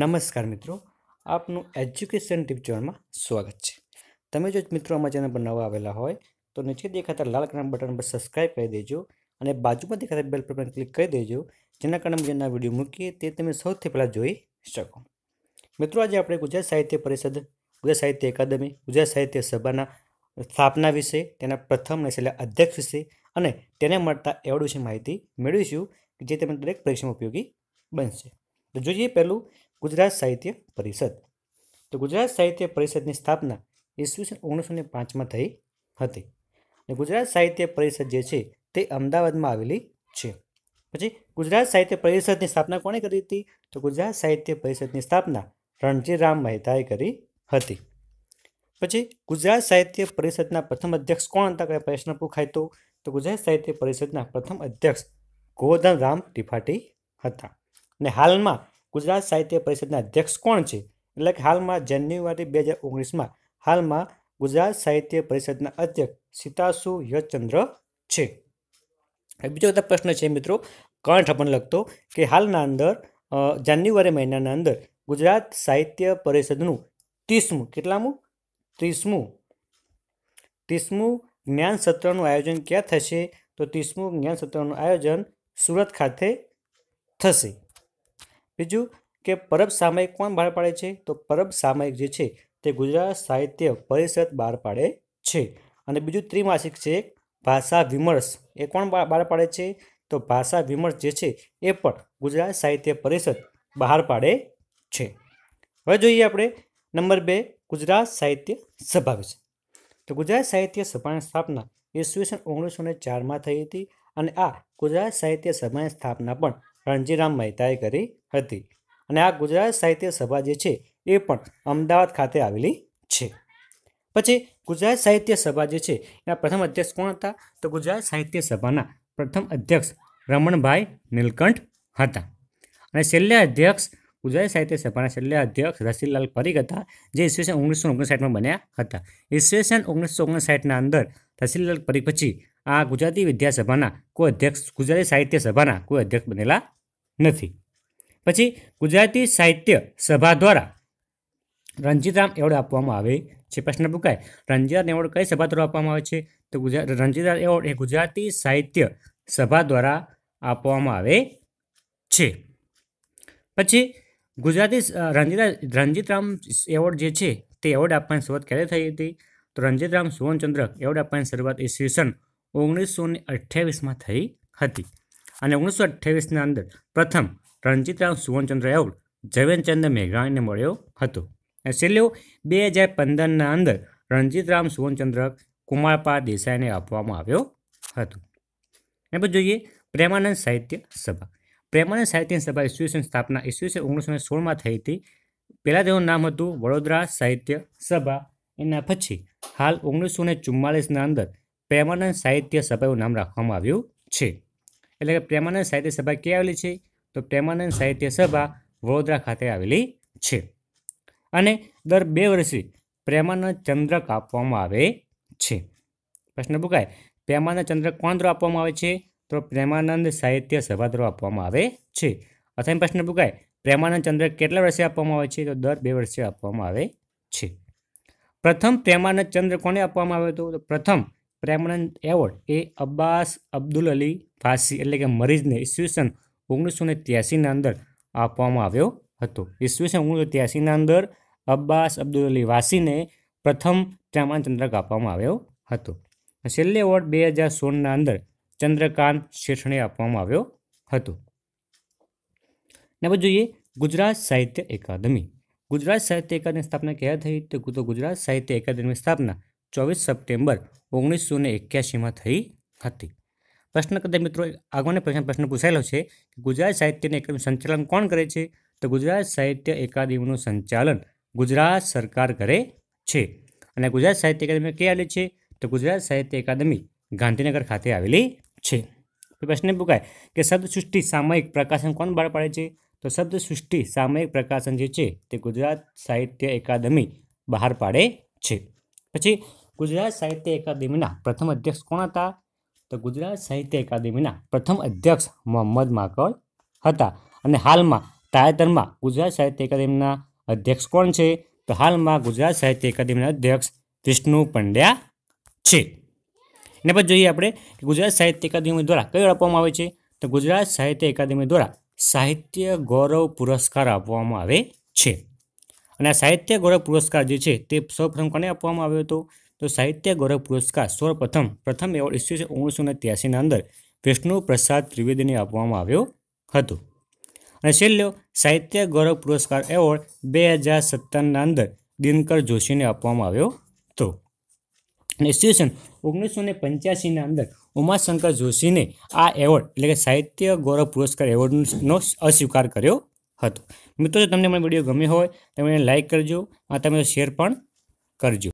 નમસ્કાર મિત્રો, આપનું એજ્યુકેશન ટીપ ચેનલમાં સ્વાગત છે. તમે જો મિત્રો અમારા ચેનલ પર નવા આવેલા હોય, તો નીચે દેખાતા લાલ કલરના બટન પર સબસ્ક્રાઇબ કરી દેજો અને બાજુમાં દેખાતા બેલ પર પણ ક્લિક કરી દેજો, જેના કારણે જેના વીડિયો મૂકીએ તે તમે સૌથી પહેલાં જોઈ શકો. મિત્રો, આજે આપણે ગુજરાત સાહિત્ય પરિષદ, ગુજરાત સાહિત્ય અકાદમી ગુજરાત સાહિત્ય સભાના સ્થાપના વિશે, તેના પ્રથમ અને છેલ્લા અધ્યક્ષ વિશે અને તેને મળતા એવોર્ડ વિશે માહિતી મેળવીશું, જે તમને દરેક પરીક્ષામાં ઉપયોગી બનશે. તો જોઈએ પહેલું ગુજરાત સાહિત્ય પરિષદ. તો ગુજરાત સાહિત્ય પરિષદની સ્થાપના ઈસવીસન ઓગણીસો ને પાંચમાં થઈ હતી. અને ગુજરાત સાહિત્ય પરિષદ જે છે તે અમદાવાદમાં આવેલી છે. પછી ગુજરાત સાહિત્ય પરિષદની સ્થાપના કોણે કરી હતી? તો ગુજરાત સાહિત્ય પરિષદની સ્થાપના રણજીરામ મહેતાએ કરી હતી. પછી ગુજરાત સાહિત્ય પરિષદના પ્રથમ અધ્યક્ષ કોણ હતા? કયા પ્રશ્ન પૂછાય તો? તો ગુજરાત સાહિત્ય પરિષદના પ્રથમ અધ્યક્ષ ગોવર્ધન રામ ત્રિપાઠી હતા. અને હાલમાં ગુજરાત સાહિત્ય પરિષદના અધ્યક્ષ કોણ છે? એટલે કે હાલમાં જાન્યુઆરી બે હજાર ઓગણીસમાં હાલમાં ગુજરાત સાહિત્ય પરિષદના અધ્યક્ષ સીતાસુ યશચંદ્ર છે. બીજો બધા પ્રશ્ન છે મિત્રો. કરંટ આપણને લગતો કે હાલના અંદર જાન્યુઆરી મહિનાના અંદર ગુજરાત સાહિત્ય પરિષદનું ત્રીસમું, કેટલામું? ત્રીસમું. ત્રીસમું જ્ઞાન સત્રનું આયોજન ક્યાં થશે? તો ત્રીસમું જ્ઞાન સત્રનું આયોજન સુરત ખાતે થશે. બીજું કે પરબ સામયિક કોણ બહાર પાડે છે? તો પરબ સામયિક જે છે તે ગુજરાત સાહિત્ય પરિષદ બહાર પાડે છે. અને બીજું ત્રિમાસિક છે ભાષા વિમર્શ એ કોણ બહાર પાડે છે? તો ભાષા વિમર્શ જે છે એ પણ ગુજરાત સાહિત્ય પરિષદ બહાર પાડે છે. હવે જોઈએ આપણે નંબર બે ગુજરાત સાહિત્ય સભા વિશે. તો ગુજરાત સાહિત્ય સભાની સ્થાપના ઈસવીસન ઓગણીસો ને ચારમાં થઈ હતી અને આ ગુજરાત સાહિત્ય સભાની સ્થાપના પણ રણજીરામ મહેતાએ કરી હતી. અને આ ગુજરાત સાહિત્ય સભા જે છે, એ પણ અમદાવાદ ખાતે આવેલી છે. પછી ગુજરાત સાહિત્ય સભા જે છે, એના પ્રથમ અધ્યક્ષ કોણ હતા? તો ગુજરાત સાહિત્ય સભાના પ્રથમ અધ્યક્ષ રમણભાઈ નીલકંઠ હતા. અને છેલ્લે અધ્યક્ષ, ગુજરાત સાહિત્ય સભાના છેલ્લા અધ્યક્ષ રસીલાલ પરીખ હતા, જે ઈસવીસન ઓગણીસો ઓગણસાઠમાં બન્યા હતા. ઈસવીસન ઓગણીસો ઓગણસાઠના અંદર રસીલાલ પરીખ પછી આ ગુજરાતી વિદ્યાસભાના કોઈ અધ્યક્ષ, ગુજરાતી સાહિત્ય સભાના કોઈ અધ્યક્ષ બનેલા નથી. પછી ગુજરાતી સાહિત્ય સભા દ્વારા રણજીતરામ એવોર્ડ આપવામાં આવે છે. પ્રશ્ન પૂછાય રણજીતરામ એવોર્ડ કઈ સભા દ્વારા આપવામાં આવે છે? તો ગુજરાત રણજીતરામ એવોર્ડ એ ગુજરાતી સાહિત્ય સભા દ્વારા આપવામાં આવે છે. પછી ગુજરાતી રણજીતા રણજીતરામ એવોર્ડ જે છે તે એવોર્ડ આપવાની શરૂઆત ક્યારે થઈ હતી? તો રણજીતરામ સુવર્ણચંદ્રક એવોર્ડ આપવાની શરૂઆત ઈસવીસન ઓગણીસો ને અઠ્યાવીસમાં થઈ હતી. અને ઓગણીસો અઠ્યાવીસના અંદર પ્રથમ રણજીતરામ સુવર્ણચંદ્ર એવોર્ડ ઝવેનચંદ મેઘાણીને મળ્યો હતો. અને છેલ્લો બે હજાર પંદરના અંદર રણજીતરામ સુવનચંદ્ર કુમારપા દેસાઈને આપવામાં આવ્યો હતો. એ પછી જોઈએ પ્રેમાનંદ સાહિત્ય સભા. પ્રેમાનંદ સાહિત્ય સભા ઈસવીસન સ્થાપના ઇસ્યુએશન ઓગણીસો સોળમાં થઈ હતી. પહેલાં તેનું નામ હતું વડોદરા સાહિત્ય સભા. એના પછી હાલ ઓગણીસો ને ચુમ્માલીસના અંદર પ્રેમાનંદ સાહિત્ય સભા એવું નામ રાખવામાં આવ્યું છે. એટલે કે પ્રેમાનંદ સાહિત્ય સભા ક્યાં આવેલી છે? તો પ્રેમાનંદ સાહિત્ય સભા વડોદરા ખાતે આવેલી છે. અને દર બે વર્ષે પ્રેમાનંદ ચંદ્રક આપવામાં આવે છે. પ્રશ્ન પૂછાય પ્રેમાનંદ ચંદ્રક કોણ દ્વારા આપવામાં આવે છે? તો પ્રેમાનંદ સાહિત્ય સભા દ્વારા આપવામાં આવે છે. અથવા પ્રશ્ન પૂછાય પ્રેમાનંદ ચંદ્રક કેટલા વર્ષે આપવામાં આવે છે? તો દર બે વર્ષે આપવામાં આવે છે. પ્રથમ પ્રેમાનંદ ચંદ્ર કોને આપવામાં આવ્યો હતો? તો પ્રથમ પ્રેમાનંદ એવોર્ડ એ અબ્બાસ અબ્દુલ અલી ફાસી, એટલે કે મરીઝને ઈસવીસન ઓગણીસો ને ત્યાસીના અંદર આપવામાં આવ્યો હતો. ઈસવીસન ઓગણીસો ત્યાસીના અંદર અબ્બાસ અબ્દુલ અલી વાસીને પ્રથમ ચંદ્રક આપવામાં આવ્યો હતો. છેલ્લે એવોર્ડ બે હજાર સોળના અંદર ચંદ્રકાંત શેઠને આપવામાં આવ્યો હતો. ને પછી જોઈએ ગુજરાત સાહિત્ય એકાદમી. ગુજરાત સાહિત્ય એકાદમી સ્થાપના ક્યારે થઈ? તો ગુજરાત સાહિત્ય એકાદમીની સ્થાપના ચોવીસ સપ્ટેમ્બર ઓગણીસો ને એક્યાસીમાં થઈ હતી. પ્રશ્ન કદાચ મિત્રો આગળનો પ્રશ્ન પ્રશ્ન પૂછાયેલો છે કે ગુજરાત સાહિત્યની એકાદમી સંચાલન કોણ કરે છે? તો ગુજરાત સાહિત્ય એકાદમીનું સંચાલન ગુજરાત સરકાર કરે છે. અને ગુજરાત સાહિત્ય એકાદમી ક્યાં આવેલી છે? તો ગુજરાત સાહિત્ય એકાદમી ગાંધીનગર ખાતે આવેલી છે. પ્રશ્ન પૂછાય કે શબ્દસૃષ્ટિ સામયિક પ્રકાશન કોણ બહાર પાડે છે? તો શબ્દસૃષ્ટિ સામયિક પ્રકાશન જે છે તે ગુજરાત સાહિત્ય એકાદમી બહાર પાડે છે. પછી ગુજરાત સાહિત્ય એકાદમીના પ્રથમ અધ્યક્ષ કોણ હતા? તો ગુજરાત સાહિત્ય એકાદમીના પ્રથમ અધ્યક્ષ મોહમ્મદ માકડ હતા. અને હાલમાં તાજેતરમાં ગુજરાત સાહિત્ય એકાદમીના અધ્યક્ષ કોણ છે? તો હાલમાં ગુજરાત સાહિત્ય એકાદમીના અધ્યક્ષ વિષ્ણુ પંડ્યા છે. એના પછી જોઈએ આપણે કે ગુજરાત સાહિત્ય એકાદમી દ્વારા કયો આપવામાં આવે છે? તો ગુજરાત સાહિત્ય એકાદમી દ્વારા સાહિત્ય ગૌરવ પુરસ્કાર આપવામાં આવે છે. અને આ સાહિત્ય ગૌરવ પુરસ્કાર જે છે તે સૌપ્રથમ કોને આપવામાં આવ્યો હતો? તો સાહિત્ય ગૌરવ પુરસ્કાર સૌપ્રથમ પ્રથમ એવોર્ડ ઈસવીસન ઓગણીસો ને ત્યાસીના અંદર વિષ્ણુ પ્રસાદ ત્રિવેદીને આપવામાં આવ્યો હતો. અને છેલ્લો સાહિત્ય ગૌરવ પુરસ્કાર એવોર્ડ બે હજાર સત્તરના અંદર દિનકર જોશીને આપવામાં આવ્યો હતો. અને ઈસવીસન ઓગણીસો ને પંચ્યાસીના અંદર ઉમાશંકર જોશીને આ એવોર્ડ એટલે કે સાહિત્ય ગૌરવ પુરસ્કાર એવોર્ડનો અસ્વીકાર કર્યો હતો. મિત્રો, જો તમને મને વીડિયો ગમ્યો હોય તમે લાઇક કરજો અને તમે શેર પણ કરજો.